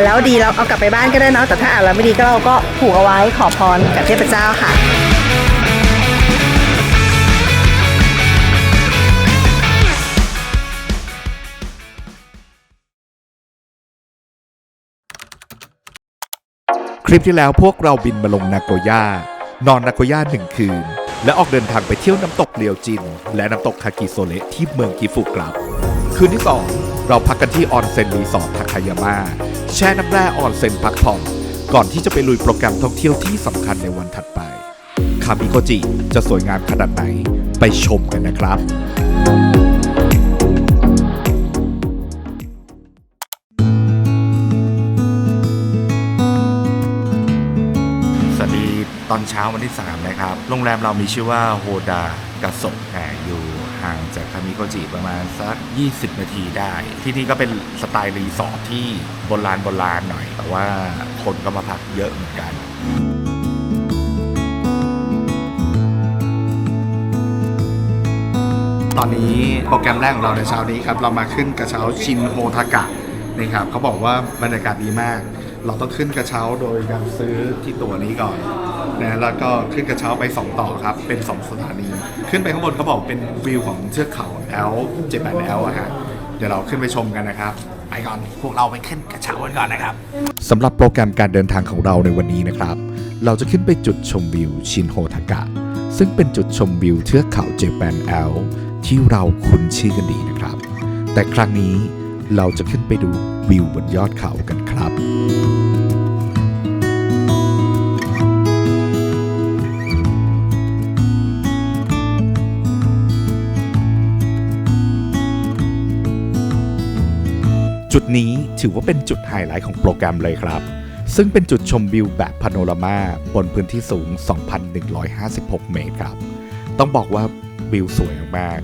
านแล้วดีเราเอากลับไปบ้านก็ได้เนาะแต่ถ้าอ่านแล้วไม่ดีก็เราก็ผูกเอาไว้ขอพรกับเทพเจ้าค่ะคลิปที่แล้วพวกเราบินมาลงนาโกย่านอนนาโกย่าหนึ่งคืน และออกเดินทางไปเที่ยวน้ำตกเลียวจิน และน้ำตกคากิโซเละที่เมืองกิฟุครับ คืนที่ 2 เราพักกันที่ออนเซ็นรีสอร์ททาคายาม่าแช่น้ำแร่ออนเซ็นพักผ่อนก่อนที่จะไปลุยโปรแกรมท่องเที่ยวที่สำคัญในวันถัดไป คามิโกจิจะสวยงามขนาดไหนไปชมกันนะครับ สวัสดีตอนเช้าวันที่ 3 นะครับ โรงแรมเรามีชื่อว่าโฮดากาโซะ ห่างจากคามิโกจิประมาณสัก 20 นาทีได้ ที่นี่ก็เป็นสไตล์รีสอร์ทที่โบราณโบราณหน่อย แต่ว่าคนก็มาพักเยอะเหมือนกันตอนนี้โปรแกรมแรกของเราในเช้านี้ครับ เรามาขึ้นกระเช้าชินโฮทากะนะครับเขาบอกว่าบรรยากาศดีมาก เราต้องขึ้นกระเช้าโดยการซื้อที่ตั๋วนี้ก่อนนะแล้วก็ขึ้นกระเช้าไป 2 ต่อครับ เป็น 2 สถานี ขึ้นไปข้างบนเขาบอกเป็นวิวของเทือกเขาแอลเจ็ดแปดแอลอะฮะเดี๋ยวเราขึ้นไปชมกันนะครับ ไปก่อน พวกเราไปขึ้นกระเช้ากันก่อนนะครับสำหรับโปรแกรมการเดินทางของเราในวันนี้นะครับ เราจะขึ้นไปจุดชมวิวชินโฮทากะ ซึ่งเป็นจุดชมวิวเทือกเขาเจแปนแอลที่เราคุ้นชื่อกันดีนะครับ แต่ครั้งนี้เราจะขึ้นไปดูวิวบนยอดเขากันครับจุดนี้ถือว่าเป็นจุดไฮไลท์ของโปรแกรมเลยครับ ซึ่งเป็นจุดชมวิวแบบพาโนรามาบนพื้นที่สูง 2,156 เมตรครับ ต้องบอกว่าวิวสวยมาก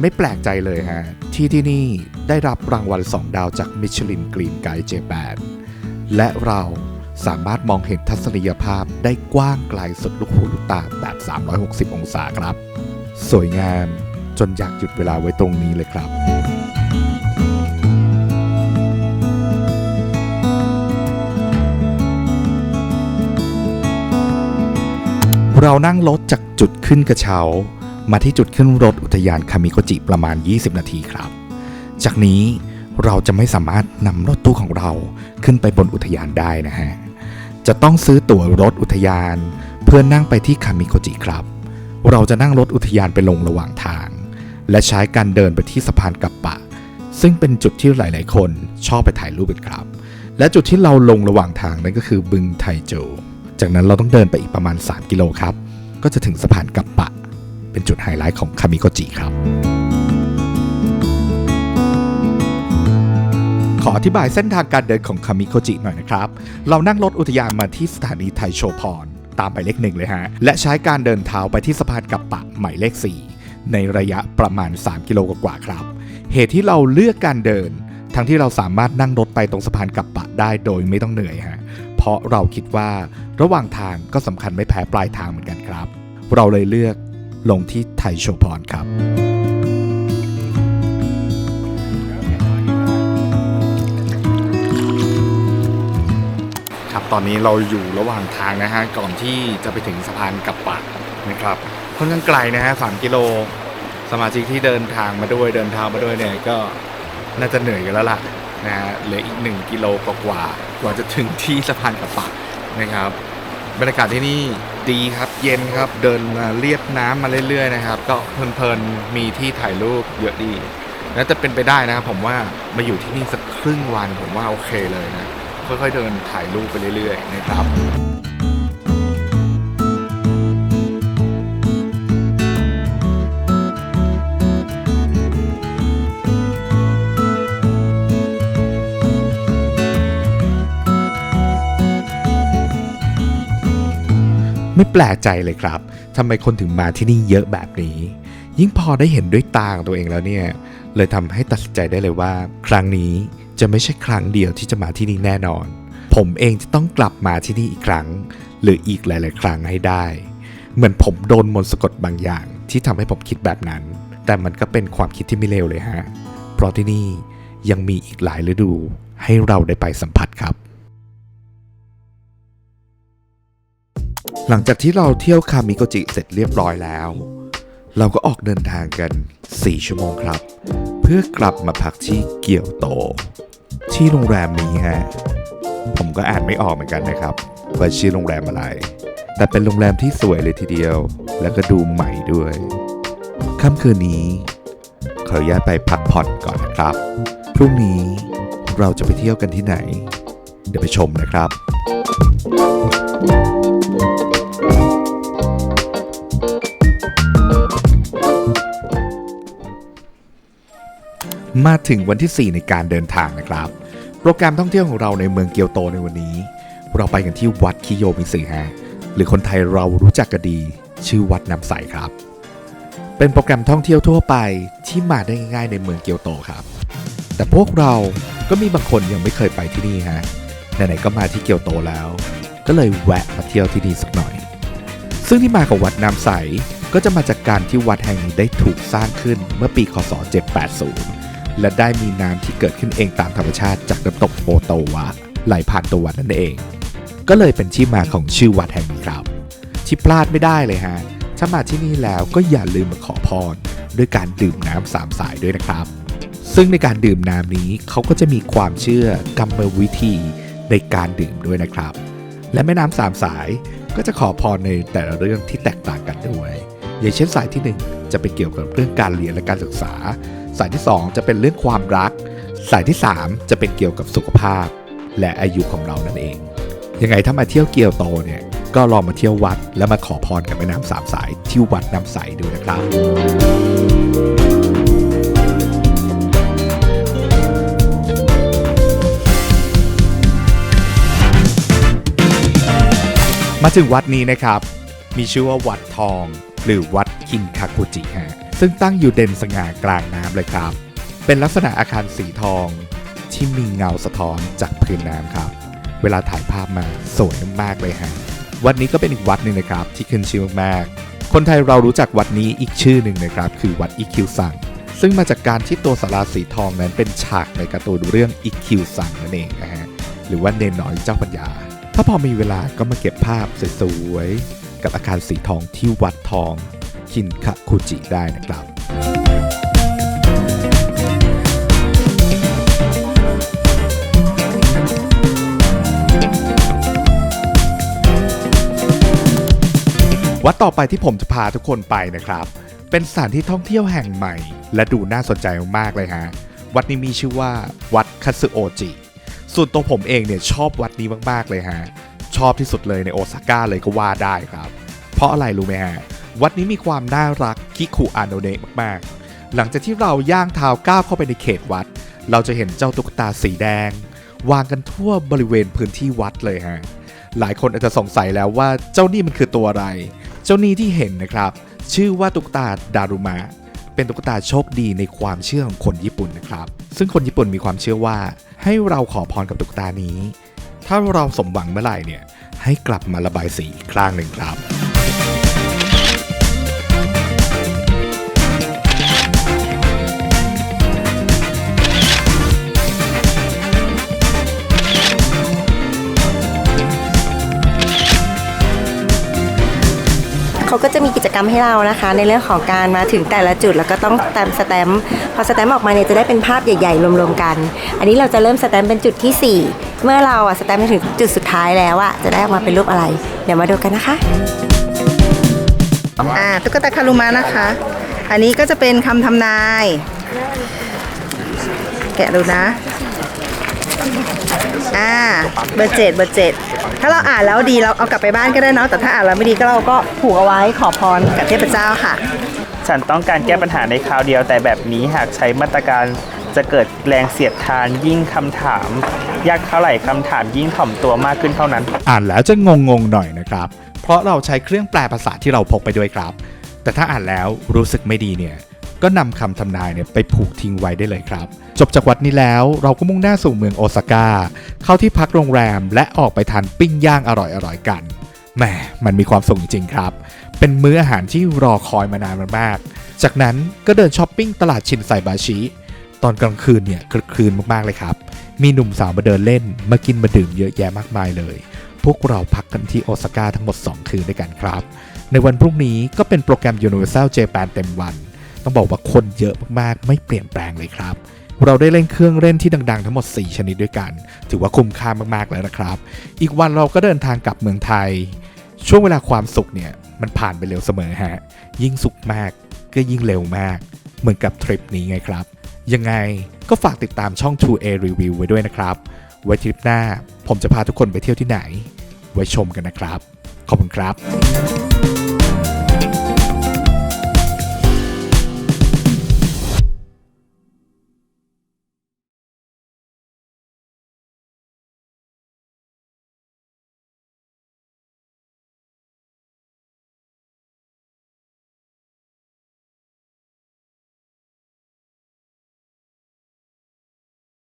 ไม่แปลกใจเลยฮะ ที่ที่นี่ได้รับรางวัล 2 ดาวจากมิชลินกรีนไกด์เจแปนและเราสามารถมองเห็นทัศนียภาพได้กว้างไกลสุดลูกหูลูกตาแบบ 360 องศาครับ สวยงามจนอยากหยุดเวลาไว้ตรงนี้เลยครับเรานั่งรถจากจุดขึ้นกระเช้า มาที่จุดขึ้นรถอุทยานคามิโกจิประมาณ 20 นาทีครับ จากนี้เราจะไม่สามารถนำรถตู้ของเราขึ้นไปบนอุทยานได้นะฮะ จะต้องซื้อตั๋วรถอุทยาน เพื่อนั่งไปที่คามิโกจิครับ เราจะนั่งรถอุทยานไปลงระหว่างทาง และใช้การเดินไปที่สะพานกัปปะ ซึ่งเป็นจุดที่หลาย ๆ คนชอบไปถ่ายรูปกันครับ และจุดที่เราลงระหว่างทางนั่นก็คือบึงไทโจ จากนั้นเราต้องเดินไปอีกประมาณ 3 กิโลครับ ก็จะถึงสะพานกัปปะ เป็นจุดไฮไลท์ของคามิโกจิครับ ขออธิบายเส้นทางการเดินของคามิโกจิหน่อยนะครับ เรานั่งรถอุทยานมาที่สถานีไทโชพรตามไปเลขหนึ่งเลยฮะ และใช้การเดินเท้าไปที่สะพานกัปปะหมายเลข 4 ในระยะประมาณ 3 กิโลกว่าครับ เหตุที่เราเลือกการเดิน ทั้งที่เราสามารถนั่งรถไปตรงสะพานกัปปะได้โดยไม่ต้องเหนื่อยฮะ เพราะเราคิดว่าระหว่างทางก็สำคัญไม่แพ้ปลายทางเหมือนกันครับ เราเลยเลือก ลงที่ไทยโชพรครับครับตอนนี้เราอยู่ระหว่างทางนะฮะก่อนที่จะไปถึงสะพานกัปปะนะครับค่อนข้างไกลนะฮะสามกิโลสมาชิกที่เดินทางมาด้วยเดินทางมาด้วยเนี่ยก็น่าจะเหนื่อยกันแล้วล่ะนะฮะเหลืออีก 1 กิโลกว่ากว่าจะถึงที่สะพานกัปปะนะครับ บรรยากาศที่นี่ ดีครับ เย็นครับ เดินมาเรียบน้ำมาเรื่อยๆนะครับ ก็เพลินๆ มีที่ถ่ายรูปเยอะดี แล้วจะเป็นไปได้นะครับผมว่ามาอยู่ที่นี่สักครึ่งวันผมว่าโอเคเลยนะ ค่อยๆเดินถ่ายรูปไปเรื่อยๆนะครับ ไม่แปลกใจเลยครับทำไมคนถึงมาที่นี่เยอะแบบนี้ ยิ่งพอได้เห็นด้วยตาของตัวเองแล้วเนี่ย เลยทำให้ตัดสินใจได้เลยว่า ครั้งนี้จะไม่ใช่ครั้งเดียวที่จะมาที่นี่แน่นอน ผมเองจะต้องกลับมาที่นี่อีกครั้ง หรืออีกหลาย ๆ ครั้งให้ได้ เหมือนผมโดนมนต์สะกดบางอย่าง ที่ทำให้ผมคิดแบบนั้น แต่มันก็เป็นความคิดที่ไม่เลวเลยฮะ เพราะที่นี่ยังมีอีกหลายฤดูให้เราได้ไปสัมผัสครับ หลังจากที่เราเที่ยวคามิโกจิเสร็จเรียบร้อยแล้ว เราก็ออกเดินทางกัน 4 ชั่วโมงครับ เพื่อกลับมาพักที่เกียวโต ที่โรงแรมนี้ฮะผมก็อ่านไม่ออกเหมือนกันนะครับว่าชื่อโรงแรมอะไร แต่เป็นโรงแรมที่สวยเลยทีเดียว แล้วก็ดูใหม่ด้วยค่ำคืนนี้ขออนุญาตไปพักผ่อนก่อนนะครับ พรุ่งนี้เราจะไปเที่ยวกันที่ไหน เดี๋ยวไปชมนะครับ มาถึงวันที่ 4 ในการเดินทางนะครับ โปรแกรมท่องเที่ยวของเราในเมืองเกียวโตในวันนี้ เราไปกันที่วัดคิโยมิสึฮะหรือคนไทยเรารู้จักกันดี ชื่อวัดน้ำใสครับ เป็นโปรแกรมท่องเที่ยวทั่วไปที่มาได้ง่ายๆในเมืองเกียวโตครับ แต่พวกเราก็มีบางคนยังไม่เคยไปที่นี่ฮะไหนๆก็มาที่เกียวโตแล้ว ก็เลยแวะมาเที่ยวที่นี่สักหน่อย ซึ่งที่มาของวัดน้ำใสก็จะมาจากการที่วัดแห่งนี้ได้ถูกสร้างขึ้นเมื่อปีคศ 780 และได้มีน้ำที่เกิดขึ้นเองตามธรรมชาติจากน้ำตกโปโตวะไหลผ่านตัววัดนั่นเอง ก็เลยเป็นที่มาของชื่อวัดแห่งนี้ครับ ที่พลาดไม่ได้เลยฮะ ถ้ามาที่นี่แล้วก็อย่าลืมมาขอพรด้วยการดื่มน้ำสามสายด้วยนะครับ ซึ่งในการดื่มน้ำนี้เขาก็จะมีความเชื่อกรรมวิธีในการดื่มด้วยนะครับ และแม่น้ำสามสายก็จะขอพรในแต่ละเรื่องที่แตกต่างกันด้วย อย่างเช่นสายที่ 1 จะเป็นเกี่ยวกับเรื่องการเรียนและการศึกษา สายที่ 2 จะเป็นเรื่องความรัก สายที่ 3 จะเป็นเกี่ยวกับสุขภาพ และอายุของเรานั่นเอง ยังไงถ้ามาเที่ยวเกียวโตเนี่ยก็ลองมาเที่ยววัด และมาขอพรกับแม่น้ำสามสายที่วัดน้ำใสดูนะครับ มาถึงวัดนี้นะครับ มีชื่อว่าวัดทอง หรือวัดคินคาคุจิฮะซึ่งตั้งอยู่เด่นสง่ากลางน้ำเลยครับ เป็นลักษณะอาคารสีทองที่มีเงาสะท้อนจากพื้นน้ำครับ เวลาถ่ายภาพมาสวยมากเลยฮะวัดนี้ก็เป็นอีกวัดหนึ่งนะครับ ที่ขึ้นชื่อมากๆ คนไทยเรารู้จักวัดนี้อีกชื่อหนึ่งนะครับ คือวัดอิคิวซังซึ่งมาจากการที่ตัวสาราสีทองนั้นเป็นฉากในการ์ตูนเรื่องอิคิวซังนั่นเองนะฮะหรือว่าเนนน้อยเจ้าปัญญา ถ้าพอมีเวลาก็มาเก็บภาพสวยๆ กับอาคารสีทองที่วัดทองคินคาคุจิได้นะครับ วัดต่อไปที่ผมจะพาทุกคนไปนะครับ เป็นสถานที่ท่องเที่ยวแห่งใหม่ และดูน่าสนใจมากเลยฮะ วัดนี้มีชื่อว่า วัดคัสึโอจิ ส่วนตัวผมเองเนี่ยชอบวัดนี้มากๆเลยฮะ ชอบที่สุดเลยในโอซาก้าเลยก็ว่าได้ครับ เพราะอะไรรู้ไหมฮะ วัดนี้มีความน่ารักคิคุอาโนเนะมากๆ หลังจากที่เราย่างเท้าก้าวเข้าไปในเขตวัด เราจะเห็นเจ้าตุ๊กตาสีแดง วางกันทั่วบริเวณพื้นที่วัดเลยฮะ หลายคนอาจจะสงสัยแล้วว่าเจ้านี่มันคือตัวอะไร เจ้านี่ที่เห็นนะครับ ชื่อว่าตุ๊กตาดารุมะ เป็นตุ๊กตาโชคดีในความเชื่อของคนญี่ปุ่นนะครับ ซึ่งคนญี่ปุ่นมีความเชื่อว่า ให้เราขอพรกับตุ๊กตานี้ ถ้าเราสมหวังเมื่อไหร่เนี่ยให้กลับมาระบายสีอีกครั้งหนึ่งครับ เขาก็จะมีกิจกรรมให้เรานะคะ ในเรื่องของการมาถึงแต่ละจุด แล้วก็ต้องแตมสแตมป์พอสแตมป์ออกมาเนี่ยจะได้เป็นภาพใหญ่ ๆ รวมๆกัน อันนี้เราจะเริ่มสแตมป์เป็นจุดที่ 4 เมื่อเราอะสแตมป์ไปถึงจุดสุดท้ายแล้วอะจะได้ออกมาเป็นรูปอะไร เดี๋ยวมาดูกันนะคะอ่าตุ๊กตาคารุมะนะคะ อันนี้ก็จะเป็นคำทำนาย แกะดูนะอ่าเบอร์เจ็ดเบอร์เจ็ด ถ้าเราอ่านแล้วดีเราเอากลับไปบ้านก็ได้เนาะแต่ถ้าอ่านแล้วไม่ดีก็เราก็ผูกเอาไว้ขอพรกับเทพเจ้าค่ะ ฉันต้องการแก้ปัญหาในคราวเดียวแต่แบบนี้หากใช้มาตรการจะเกิดแรงเสียดทานยิ่งคำถามยากเท่าไหร่คำถามยิ่งถ่อมตัวมากขึ้นเท่านั้น อ่านแล้วจะงงๆหน่อยนะครับ เพราะเราใช้เครื่องแปลภาษาที่เราพกไปด้วยครับ แต่ถ้าอ่านแล้วรู้สึกไม่ดีเนี่ย ก็นำคำทำนายเนี่ยไปผูกทิ้งไว้ได้เลยครับ จบจากวัดนี้แล้วเราก็มุ่งหน้าสู่เมืองโอซาก้าเข้าที่พักโรงแรมและออกไปทานปิ้งย่างอร่อยๆกันแหมมันมีความสุขจริงครับ เป็นมื้ออาหารที่รอคอยมานานมากๆจากนั้นก็เดินช้อปปิ้งตลาดชินไซบาชิตอนกลางคืนเนี่ยคลึกคลืนมากๆเลยครับ มีหนุ่มสาวมาเดินเล่น มากินมาดื่มเยอะแยะมากมายเลย พวกเราพักกันที่โอซาก้าทั้งหมด 2 คืนด้วยกันครับ ในวันพรุ่งนี้ก็เป็นโปรแกรม Universal Japan เต็มวัน ต้องบอกว่าคนเยอะมากๆ ไม่เปลี่ยนแปลงเลยครับ เราได้เล่นเครื่องเล่นที่ดังๆ ทั้งหมด 4 ชนิดด้วยกัน ถือว่าคุ้มค่ามากๆแล้วนะครับ อีกวันเราก็เดินทางกลับเมืองไทย ช่วงเวลาความสุขเนี่ยมันผ่านไปเร็วเสมอฮะ ยิ่งสุขมากก็ยิ่งเร็วมาก เหมือนกับทริปนี้ไงครับ ยังไงก็ฝากติดตามช่อง True A Review ไว้ด้วยนะครับ ไว้ทริปหน้าผมจะพาทุกคนไปเที่ยวที่ไหน ไว้ชมกันนะครับ ขอบคุณครับ